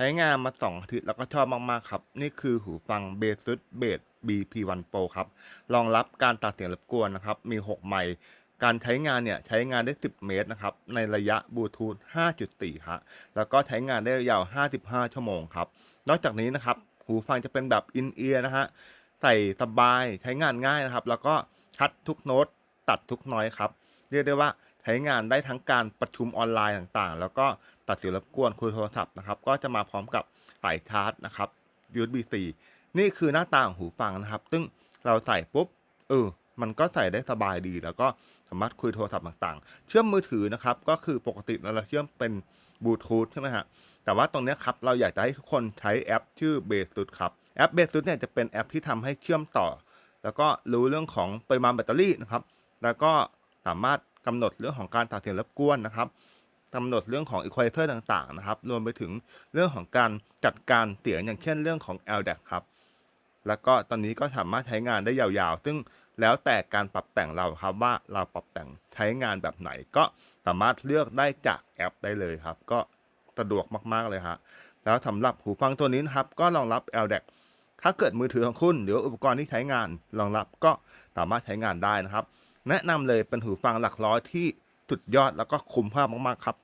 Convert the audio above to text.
ใช้งานมาสองอาทิตย์แล้วก็ชอบมาก ๆ ครับ นี่คือหูฟัง b a s u s b a s BP1 Pro ครับ รองรับการตัดเสียงรบกวนนะครับ มี 6 ไมค์การใช้งานเนี่ยใช้งานได้ 10 เมตรนะครับ ในระยะบลูทูธ5.4ฮะแล้วก็ใช้งานได้ยาว 55 ชั่วโมงครับ นอกจากนี้นะครับ หูฟังจะเป็นแบบอินเอียร์นะฮะใส่สบายใช้งานง่ายนะครับ แล้วก็ชัดทุกโน้ตตัดทุกน้อยครับ เรียกได้ว่า ช้งานได้ทั้งการประชุมออนไลน์ต่างๆ แล้วก็ตัดเสียงรบกวนคุยโทรศัพท์นะครับ ก็จะมาพร้อมกับสายชาร์จนะครับ USB-C นี่คือหน้าตาของหูฟังนะครับ ซึ่งเราใส่ปุ๊บเออมันก็ใส่ได้สบายดี แล้วก็สามารถคุยโทรศัพท์ต่างๆ เชื่อมมือถือนะครับ ก็คือปกติเราเชื่อมเป็นบลูทูธใช่ไหมฮะ แต่ว่าตรงนี้ครับ เราอยากจะให้ทุกคนใช้แอปชื่อ b a s u s ครับ แอป b a s u s เนี่ยจะเป็นแอปที่ทำให้เชื่อมต่อ แล้วก็รู้เรื่องของปริมาณแบตเตอรี่นะครับ แล้วก็สามารถ กำหนดเรื่องของการตัดเสียงรบกวนนะครับกำหนดเรื่องของ equalizer ต่างๆนะครับ รวมไปถึงเรื่องของการจัดการเสียงอย่างเช่นเรื่องของ LDAC ครับ แล้วก็ตอนนี้ก็สามารถใช้งานได้ยาวๆ ซึ่งแล้วแต่การปรับแต่งเราครับว่าเราปรับแต่งใช้งานแบบไหนก็สามารถเลือกได้จากแอปได้เลยครับ ก็สะดวกมากๆเลยฮะแล้วสำหรับหูฟังตัวนี้นะครับ ก็รองรับ LDAC ถ้าเกิดมือถือของคุณ หรืออุปกรณ์ที่ใช้งานรองรับก็สามารถใช้งานได้นะครับแนะนำเลยเป็นหูฟังหลักร้อยที่สุดยอดแล้วก็คุ้มค่ามากๆครับ